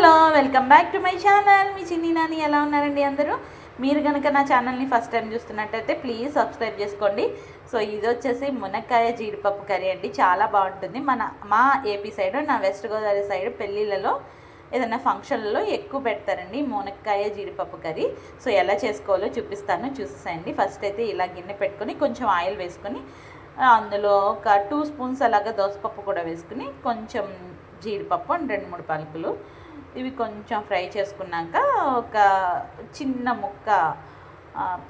Hello welcome back to my channel. మీ చిన్ని నాని ఎలా ఉన్నారండి అందరూ? మీరు కనుక నా ఛానల్ని ఫస్ట్ టైం చూస్తున్నట్టయితే ప్లీజ్ సబ్స్క్రైబ్ చేసుకోండి. సో ఇది వచ్చేసి మునక్కాయ జీడిపప్పు కర్రీ అండి. చాలా బాగుంటుంది. మన మా ఏపీ సైడ్ నా వెస్ట్ గోదావరి సైడ్ పెళ్ళిళ్ళలో ఏదైనా ఫంక్షన్లలో ఎక్కువ పెడతారండి మునక్కాయ జీడిపప్పు కర్రీ. సో ఎలా చేసుకోవాలో చూపిస్తాను. చూసేసేయండి. ఫస్ట్ అయితే ఇలా గిన్నె పెట్టుకొని కొంచెం ఆయిల్ వేసుకొని అందులో ఒక టూ స్పూన్స్ అలాగా దోసపప్పు కూడా వేసుకుని కొంచెం జీడిపప్పు అండ్ రెండు మూడు పలుకులు ఇవి కొంచెం ఫ్రై చేసుకున్నాక ఒక చిన్న ముక్క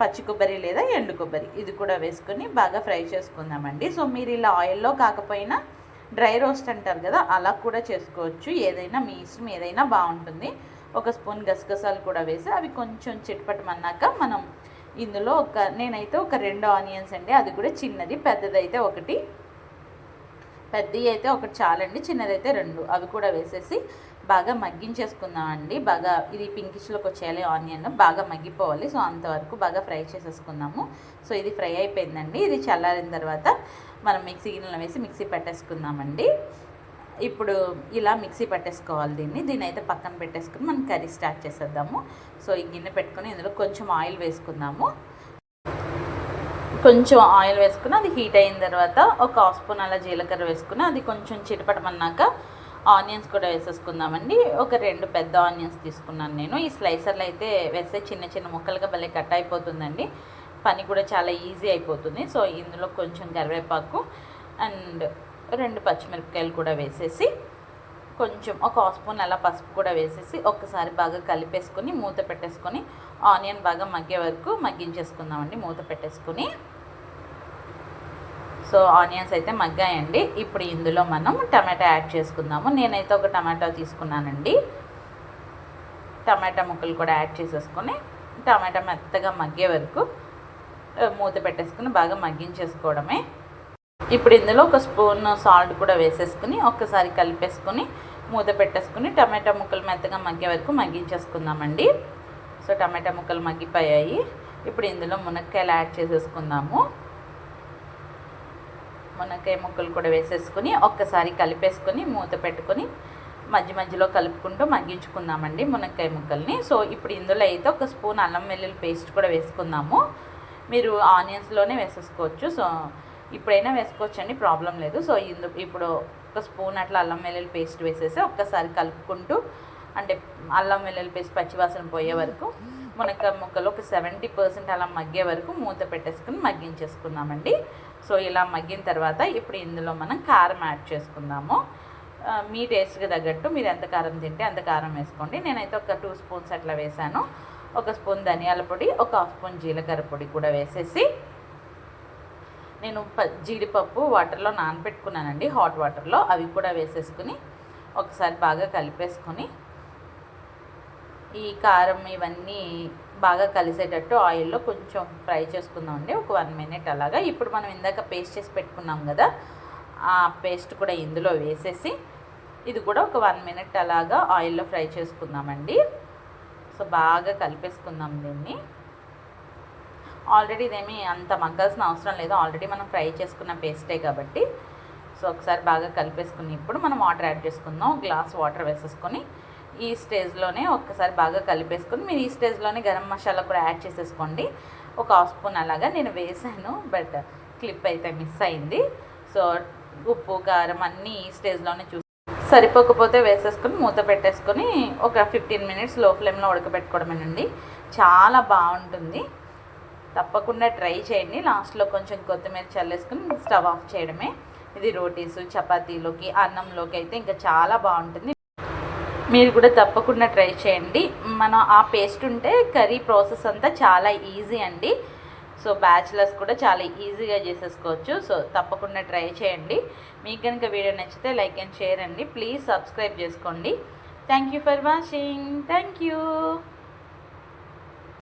పచ్చి కొబ్బరి లేదా ఎండు కొబ్బరి ఇది కూడా వేసుకొని బాగా ఫ్రై చేసుకుందామండి. సో మీరు ఇలా ఆయిల్లో కాకపోయినా డ్రై రోస్ట్ అంటారు కదా అలా కూడా చేసుకోవచ్చు. ఏదైనా మీ ఇష్టం ఏదైనా బాగుంటుంది. ఒక స్పూన్ గసగసాలు కూడా వేసి అవి కొంచెం చిట్పటమన్నాక మనం ఇందులో ఒక నేనైతే ఒక రెండు ఆనియన్స్ అండి అది కూడా చిన్నది పెద్దదైతే ఒకటి పెద్దవి అయితే ఒకటి చాలండి చిన్నదైతే రెండు అవి కూడా వేసేసి బాగా మగ్గించేసుకుందామండి. బాగా ఇది పింకిష్లోకి వచ్చేయాలి ఆనియన్ బాగా మగ్గిపోవాలి. సో అంతవరకు బాగా ఫ్రై చేసేసుకుందాము. సో ఇది ఫ్రై అయిపోయిందండి. ఇది చల్లారిన తర్వాత మనం మిక్సీ గిన్నెలో వేసి మిక్సీ పెట్టేసుకుందామండి. ఇప్పుడు ఇలా మిక్సీ పట్టేసుకోవాలి దీన్ని. దీని అయితే పక్కన పెట్టేసుకుని మనం కర్రీ స్టార్ట్ చేసేద్దాము. సో ఈ గిన్నె పెట్టుకుని ఇందులో కొంచెం ఆయిల్ వేసుకుందాము. కొంచెం ఆయిల్ వేసుకుని అది హీట్ అయిన తర్వాత ఒక హాఫ్ స్పూన్ అలా జీలకర్ర వేసుకుని అది కొంచెం చిటపటమన్నాక ఆనియన్స్ కూడా వేసేసుకుందామండి. ఒక రెండు పెద్ద ఆనియన్స్ తీసుకున్నాను నేను. ఈ స్లైసర్లు అయితే వేస్తే చిన్న చిన్న ముక్కలుగా భలే కట్ అయిపోతుందండి. పని కూడా చాలా ఈజీ అయిపోతుంది. సో ఇందులో కొంచెం కరివేపాకు అండ్ రెండు పచ్చిమిరపకాయలు కూడా వేసేసి కొంచెం ఒక హాఫ్ స్పూన్ అలా పసుపు కూడా వేసేసి ఒక్కసారి బాగా కలిపేసుకొని మూత పెట్టేసుకొని ఆనియన్ బాగా మగ్గే వరకు మగ్గించేసుకుందామండి మూత పెట్టేసుకొని. సో ఆనియన్స్ అయితే మగ్గాయండి. ఇప్పుడు ఇందులో మనం టమాటా యాడ్ చేసుకుందాము. నేనైతే ఒక టమాటా తీసుకున్నానండి. టమాటా ముక్కలు కూడా యాడ్ చేసేసుకొని టమాటా మెత్తగా మగ్గే వరకు మూత పెట్టేసుకుని బాగా మగ్గించేసుకోవడమే. ఇప్పుడు ఇందులో ఒక స్పూన్ సాల్ట్ కూడా వేసేసుకుని ఒక్కసారి కలిపేసుకుని మూత పెట్టేసుకుని టమాటా ముక్కలు మెత్తగా మగ్గే వరకు మగ్గించేసుకుందామండి. సో టమాటా ముక్కలు మగ్గిపోయాయి. ఇప్పుడు ఇందులో మునక్కాయలు యాడ్ చేసేసుకుందాము. మునక్కాయ ముక్కలు కూడా వేసేసుకుని ఒక్కసారి కలిపేసుకొని మూత పెట్టుకొని మధ్య మధ్యలో కలుపుకుంటూ మగ్గించుకుందామండి మునక్కాయ ముక్కల్ని. సో ఇప్పుడు ఇందులో అయితే ఒక స్పూన్ అల్లం వెల్లుల్లి పేస్ట్ కూడా వేసుకుందాము. మీరు ఆనియన్స్లోనే వేసేసుకోవచ్చు. సో ఇప్పుడైనా వేసుకోవచ్చండి ప్రాబ్లం లేదు. సో ఇందు ఇప్పుడు ఒక స్పూన్ అట్లా అల్లం వెల్లుల్లి పేస్ట్ వేసేసి ఒక్కసారి కలుపుకుంటూ అంటే అల్లం వెల్లుల్లి పేస్ట్ పచ్చివాసన పోయే వరకు మనకు ముక్కలు ఒక సెవెంటీ పర్సెంట్ అలా మగ్గే వరకు మూత పెట్టేసుకుని మగ్గించేసుకున్నామండి సో ఇలా మగ్గిన తర్వాత ఇప్పుడు ఇందులో మనం కారం యాడ్ చేసుకుందాము. మీ టేస్ట్కి తగ్గట్టు మీరు ఎంత కారం తింటే అంత కారం వేసుకోండి. నేనైతే ఒక టూ స్పూన్స్ అట్లా వేసాను ఒక స్పూన్ ధనియాల పొడి ఒక హాఫ్ స్పూన్ జీలకర్ర పొడి కూడా వేసేసి నేను ప జీడిపప్పు వాటర్లో నానబెట్టుకున్నానండి హాట్ వాటర్లో అవి కూడా వేసేసుకుని ఒకసారి బాగా కలిపేసుకొని ఈ కారం ఇవన్నీ బాగా కలిసేటట్టు ఆయిల్లో కొంచెం ఫ్రై చేసుకుందామండి. ఒక వన్ మినిట్ అలాగా. ఇప్పుడు మనం ఇందాక పేస్ట్ చేసి పెట్టుకున్నాం కదా ఆ పేస్ట్ కూడా ఇందులో వేసేసి ఇది కూడా ఒక వన్ మినిట్ అలాగా ఆయిల్లో ఫ్రై చేసుకుందామండి. సో బాగా కలిపేసుకుందాం దీన్ని. ఆల్రెడీ ఇదేమి అంత మగ్గాల్సిన అవసరం లేదు. ఆల్రెడీ మనం ఫ్రై చేసుకున్న పేస్టే కాబట్టి. సో ఒకసారి బాగా కలిపేసుకుని ఇప్పుడు మనం వాటర్ యాడ్ చేసుకుందాం. గ్లాస్ వాటర్ వేసేసుకొని ఈ స్టేజ్లోనే ఒక్కసారి బాగా కలిపేసుకొని మీరు ఈ స్టేజ్లోనే గరం మసాలా కూడా యాడ్ చేసేసుకోండి. ఒక హాఫ్ స్పూన్ అలాగా నేను వేసాను బట్ క్లిప్ అయితే మిస్ అయింది. సో ఉప్పు కారం అన్నీ ఈ స్టేజ్లోనే చూసి సరిపోకపోతే వేసేసుకొని మూత పెట్టేసుకొని ఒక ఫిఫ్టీన్ మినిట్స్లో ఫ్లేమ్లో ఉడకబెట్టుకోవడమేనండి. చాలా బాగుంటుంది. తప్పకుండా ట్రై చేయండి. లాస్ట్లో కొంచెం కొత్తిమీర చల్లేసుకుని స్టవ్ ఆఫ్ చేయడమే. ఇది రోటీసు చపాతీలోకి అన్నంలోకి అయితే ఇంకా చాలా బాగుంటుంది. మీరు కూడా తప్పకుండా ట్రై చేయండి. మనం ఆ పేస్ట్ ఉంటే కర్రీ ప్రాసెస్ అంతా చాలా ఈజీ అండి. సో బ్యాచిలర్స్ కూడా చాలా ఈజీగా చేసేసుకోవచ్చు. సో తప్పకుండా ట్రై చేయండి. మీకు కనుక వీడియో నచ్చితే లైక్ అండ్ షేర్ అండి. ప్లీజ్ సబ్స్క్రైబ్ చేసుకోండి. Thank you for watching thank you